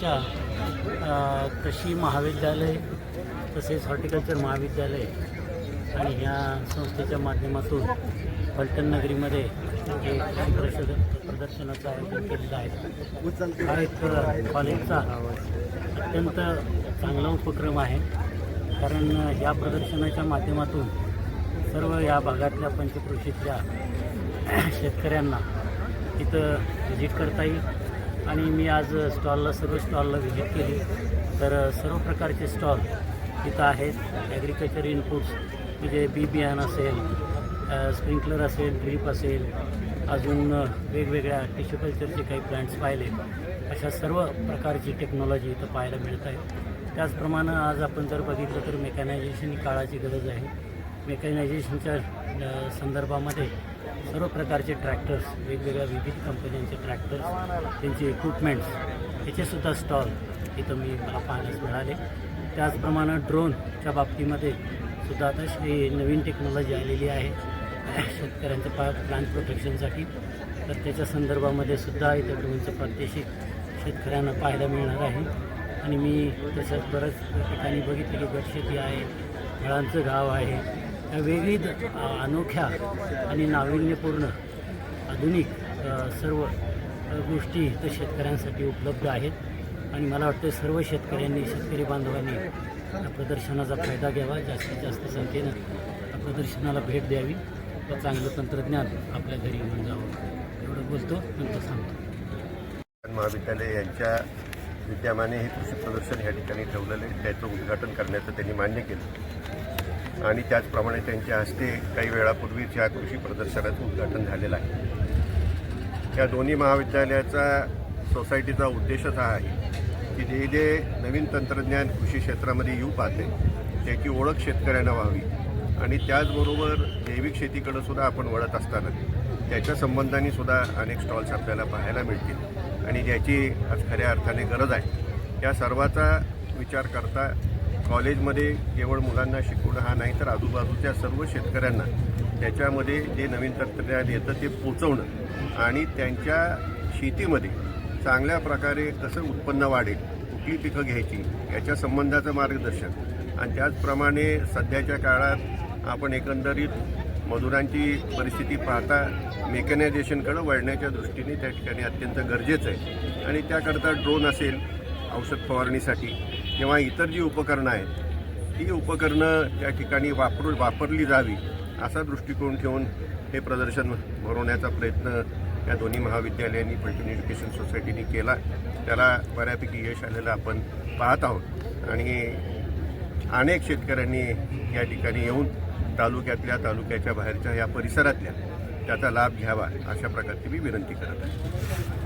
संस्थेच्या कृषी महाविद्यालय तसेच हॉर्टिकल्चर महाविद्यालय आणि ह्या संस्थेच्या माध्यमातून फलटण नगरीमध्ये जे कृषी प्रदर्शनाचं आयोजन केलेलं आहे. हा एक कॉलेजचा अत्यंत चांगला उपक्रम आहे. कारण या प्रदर्शनाच्या माध्यमातून सर्व या भागातल्या पंचकृषीतल्या शेतकऱ्यांना इथं व्हिजिट करता येईल. आणि मी आज स्टॉलला सर्व स्टॉलला व्हिजिट केली. तर सर्व प्रकारचे स्टॉल तिथं आहेत. ॲग्रिकल्चर इनपुट्स म्हणजे बी बियाणं असेल स्प्रिंकलर असेल ड्रीप असेल अजून वेगवेगळ्या टिश्यू कल्चरचे काही प्लांट्स पाहिले. अशा सर्व प्रकारची टेक्नॉलॉजी इथं पाहायला मिळत आहे. त्याचप्रमाणे आज आपण जर बघितलं तर मेकॅनायझेशन ही काळाची गरज आहे. मेकॅनायझेशनच्या संदर्भामध्ये सर्व प्रकारचे ट्रॅक्टर्स वेगवेगळ्या विविध कंपन्यांचे ट्रॅक्टर्स त्यांचे इक्विपमेंट्स याचेसुद्धा स्टॉल इथं मी मला पाहण्यास मिळाले. त्याचप्रमाणे ड्रोनच्या बाबतीमध्ये सुद्धा आता नवीन टेक्नॉलॉजी आलेली आहे. शेतकऱ्यांच्या पा प्लांट प्रोटेक्शनसाठी तर त्याच्या संदर्भामध्ये सुद्धा इथं ड्रोनचं प्रात्यक्षिक शेतकऱ्यांना पाहायला मिळणार आहे. आणि मी तसंच बऱ्याच ठिकाणी बघितलं की गटशेती आहे फळांचं गाव आहे या विविध अनोख्या आणि नाविन्यपूर्ण आधुनिक सर्व गोष्टी इथं शेतकऱ्यांसाठी उपलब्ध आहेत. आणि मला वाटतं सर्व शेतकऱ्यांनी शेतकरी बांधवांनी या प्रदर्शनाचा फायदा घ्यावा. जास्तीत जास्त संख्येनं या प्रदर्शनाला भेट द्यावी. व चांगलं तंत्रज्ञान आपल्या घरी घेऊन जावं. एवढं बोलतो नंतर सांगतो. महाविद्यालय यांच्या विद्यमाने हे कृषी प्रदर्शन या ठिकाणी ठेवलेलं आहे. त्याचं उद्घाटन करण्याचं त्यांनी मान्य केलं. आणि त्याचप्रमाणे त्यांच्या हस्ते काही वेळापूर्वीच या कृषी प्रदर्शनाचं उद्घाटन झालेलं आहे. या दोन्ही महाविद्यालयाचा सोसायटीचा उद्देशच हा आहे की जे जे नवीन तंत्रज्ञान कृषी क्षेत्रामध्ये येऊ पाहते त्याची ओळख शेतकऱ्यांना व्हावी. आणि त्याचबरोबर जैविक शेतीकडं सुद्धा आपण वळत असताना त्याच्या संबंधाने सुद्धा अनेक स्टॉल्स आपल्याला पाहायला मिळतील. आणि ज्याची आज खऱ्या अर्थाने गरज आहे. त्या सर्वाचा विचार करता कॉलेजमध्ये केवळ मुलांना शिकवणं हा नाही तर आजूबाजूच्या सर्व शेतकऱ्यांना त्याच्यामध्ये जे नवीन तंत्रज्ञान येतं ते पोचवणं आणि त्यांच्या शेतीमध्ये चांगल्या प्रकारे कसं उत्पन्न वाढेल कुठली पिकं घ्यायची याच्या संबंधाचं मार्गदर्शन. आणि त्याचप्रमाणे सध्याच्या काळात आपण एकंदरीत मजुरांची परिस्थिती पाहता मेकनायझेशनकडं वळण्याच्या दृष्टीने त्या ठिकाणी अत्यंत गरजेचं आहे. आणि त्याकरता ड्रोन असेल औषध फवारणीसाठी किंवा इतर जी उपकरणं आहेत ती उपकरणं या ठिकाणी वापरू वापरली जावी असा दृष्टिकोन ठेवून हे प्रदर्शन भरवण्याचा प्रयत्न या दोन्ही महाविद्यालयांनी पलटण एज्युकेशन सोसायटीने केला. त्याला बऱ्यापैकी यश आलेलं आपण पाहत आहोत. आणि अनेक शेतकऱ्यांनी या ठिकाणी येऊन तालुक्यातल्या तालुक्याच्या बाहेरच्या या परिसरातल्या त्याचा लाभ घ्यावा अशा प्रकारची मी विनंती करत आहे.